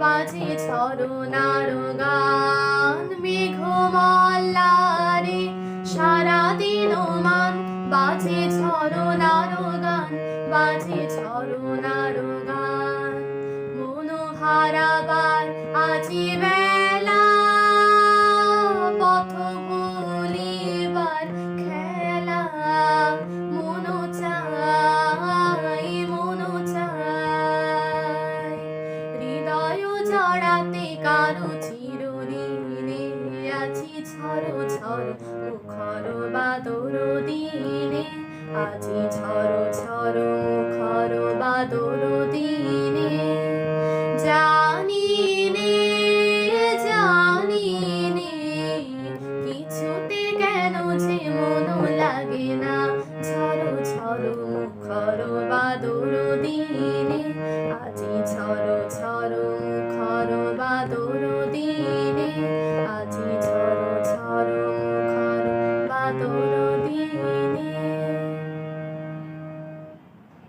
বাজে ছরনার গান সারাদিন মান। বাজে ছরনার গান বাজে মনোহারাবার আজি আরও চিরদিনে আছি ঝড় ঝড়, মুখর বাদর দিনে। আছি ঝড় ঝড়, মুখর বাদর দিনে। জানি নে জানি নে কিছুতে কেন যে মন লাগে না। ঝড় ঝড়, মুখর বাদর দিনে। আছি ঝড় ঝড়